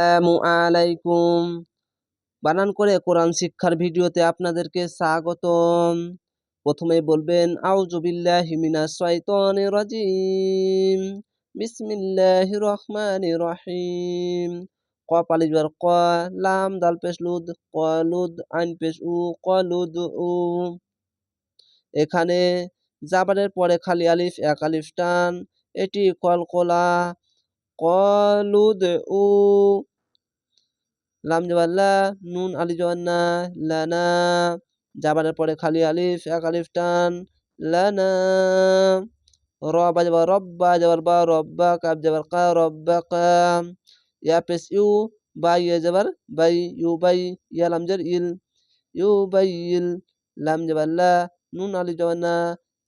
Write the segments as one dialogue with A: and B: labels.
A: আলাইকুম। বানান করে কোরআন শিক্ষার ভিডিওতে আপনাদেরকে স্বাগতম। প্রথমে বলবেন আউজুবিল্লাহি মিনাশ শাইতানির রাজিম। বিসমিল্লাহির রহমানির রহিম। ক পালিজবার ক, লাম, দাল পেশ, লুদ কলুদ আইন পেশ, উ কলুদ উ। এখানে জাবারের পরে খালি আলিফ, এক আলিফ টান। এটি কলকলা কলুদ উ। লাম জবাল্লা নুন আলি জওয়ান্না লানা জাবারের পরে খালি আলিফ, এক আলিফ টান লানা র বা যাবার রব্বা যাবার বা রব্বা কাব যাবার কা, রব্বা কা। ইয়া পেস ইউ বা ইয়ে যাবার বাই, ইউ বাই, ইয়া লাম জার ইল। ইউ বাই ইল, লাম জাবাল্লা নুন আলি জওয়ান্না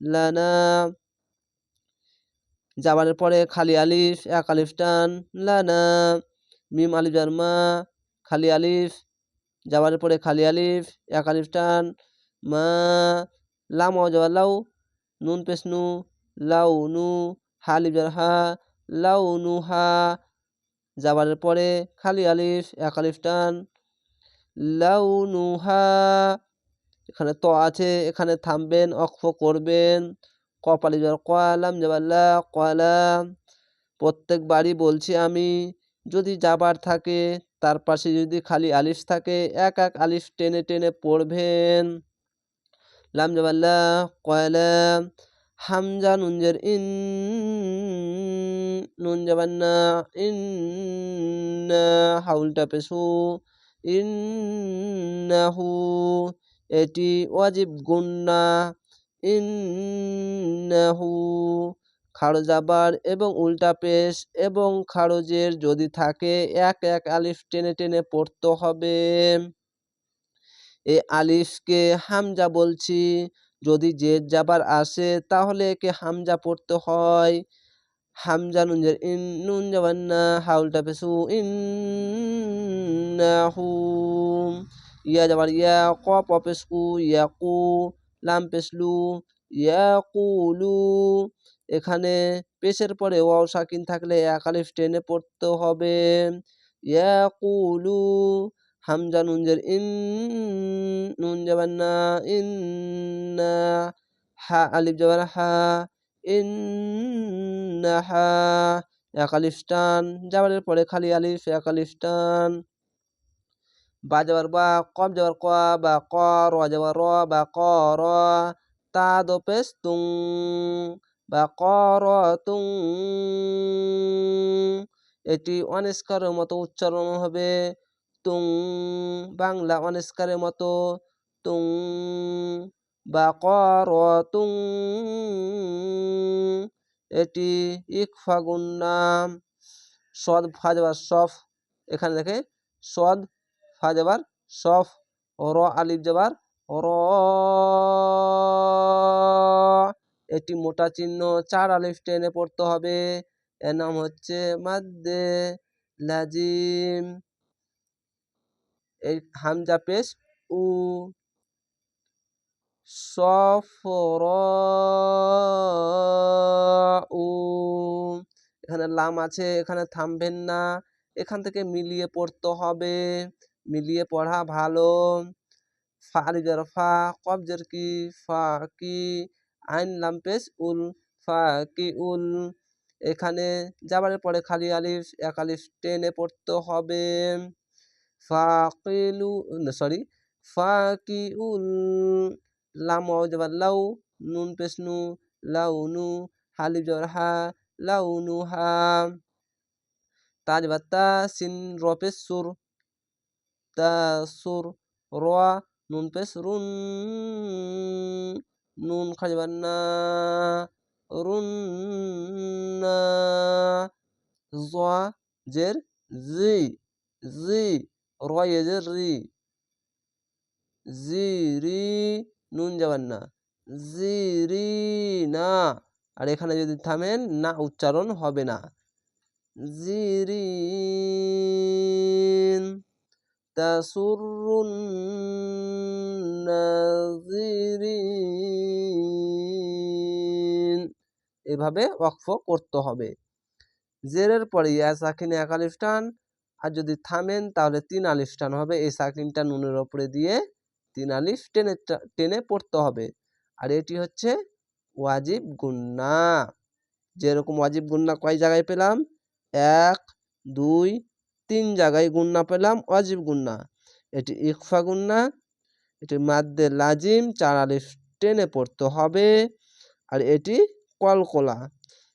A: লানা জাবারের পরে খালি আলিফ, এক আলিফ টান লানা মিম আলিফ জারমা খালি আলিফ জাবারের পরে খালি আলিফ, এক আলিফ টান, মা, লাম অজবা লাউ, নুন পেশ নু, লাউ, নু, হা, আলিফ জার হা, লাউ, নু, হা জাবারের পরে খালি আলিফ, এক আলিফ টান, লাউ, নু, হা, এখানে ত আছে, এখানে থামবেন, অক্ষ করবেন কপালি জল কয়ালাম জাবাল্লা কয়ালাম প্রত্যেকবারই বলছি আমি, যদি যাবার থাকে তার পাশে যদি খালি আলিফ থাকে, এক এক আলিফ টেনে টেনে পড়বেন। লাম জাবাল্লা কয়ালাম হামজা নুনজের ইন, নুন জাবান্না ইন হাউলটা পেশু ইন্নাহু এটি ওয়াজিব গুন্না ইন্নাহু খারজাবার এবং উল্টা পেশ এবং খারজের যদি থাকে, এক এক আলিফ টেনে টেনে পড়তে হবে। এ আলিফকে হামজা বলছি, যদি জেদ যাবার আসে তাহলে একে হামজা পড়তে হয়। হামজা নুনজের ইন, নুন জাবান্না হাউলটা পেশু ইন্নাহু ইয়া যাবার ইয়া, ক পপেসকু ইয়াকু লাম পেশলু ইয়াকুলু, এখানে পেশের পরে ওয়াও সাকিন থাকলে এক আলিফ টেনে পড়তে হবে। ইয়াকুলু, হামজা নুনজের ইন, নুন যাবার না, ইন্না হা, আলিফ যাবার হা ইন্নাহা এক আলিফ টান, যাবারের পরে খালি আলিফ, এক আলিফ টান। বা যাবার বা কব যাবার ক, বা ক, র যাবার র, বা ক, র তা দো তুং এটি অনিষ্কারের মতো উচ্চারণ হবে। তুং বাংলা অনিষ্কারের মতো। তুং বা ক র তুং এটি ইকফাগুন নাম। সদ ফাজবার সফ। এখানে দেখে সদ ফা যাবার সফ। র আলিফ যাবার র। এটি মোটা চিহ্ন, চার আলিফ টেনে পড়তে হবে। এর নাম হচ্ছে মাদ্দে লাজিম। এই হামজা পেশ উ। সফর উ এখানে লাম আছে, এখানে থামবেন না। এখান থেকে মিলিয়ে পড়তে হবে। মিলিয়ে পড়া ভালো। ফারিজার ফা, কবজের কি, ফা, কি? আইন লাম্পেস উল ফা কি উল। এখানে যাবারের পরে খালি আলিফ এক আলিফ টেনে পড়তে হবে। ফাকিলু সরি ফাকি উল। লাম যাবার লাউ, নুন পেশ নু, লাউ নু, হালিফ যাবার হা, লাউ নু, হা। তাজ বাত্তা সিন রপেশ সুর তাসুর র, নুন পেশ, রুন। নুন খাজবার না রুন জের জি জি র এজের রি জি রি নুন যাবার না জি রি না আর এখানে যদি থামেন, না উচ্চারণ হবে না। জিরিন। তাসুরুন নাজিরিন এভাবে ওয়াকফ করতে হবে। জেরের পরে ইয়া সাকিনে একালিফ টান, আর যদি থামেন তাহলে তিন আলিফ টান হবে। এই সাকিনটা নুনের ওপরে দিয়ে তিন আলিফ টেনে টেনে পড়তে হবে। আর এটি হচ্ছে ওয়াজিব গুন্না। যেরকম ওয়াজিব গুন্না কয় জায়গায় পেলাম? এক, দুই তিন জায়গায় গুন্না পেলাম, ওয়াজিব গুন্না এটি ইকফা গুন্না এটি মাদ্দে লাজিম, চার আলিফ টেনে পড়তে হবে, আর এটি কলকলা।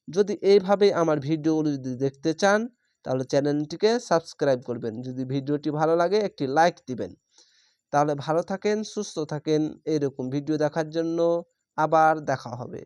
A: যদি এইভাবে আমার ভিডিওগুলো যদি দেখতে চান, তাহলে চ্যানেলটিকে সাবস্ক্রাইব করবেন। যদি ভিডিওটি ভালো লাগে, একটি লাইক দিবেন। তাহলে ভালো থাকেন, সুস্থ থাকেন, এরকম ভিডিও দেখার জন্য আবার দেখা হবে।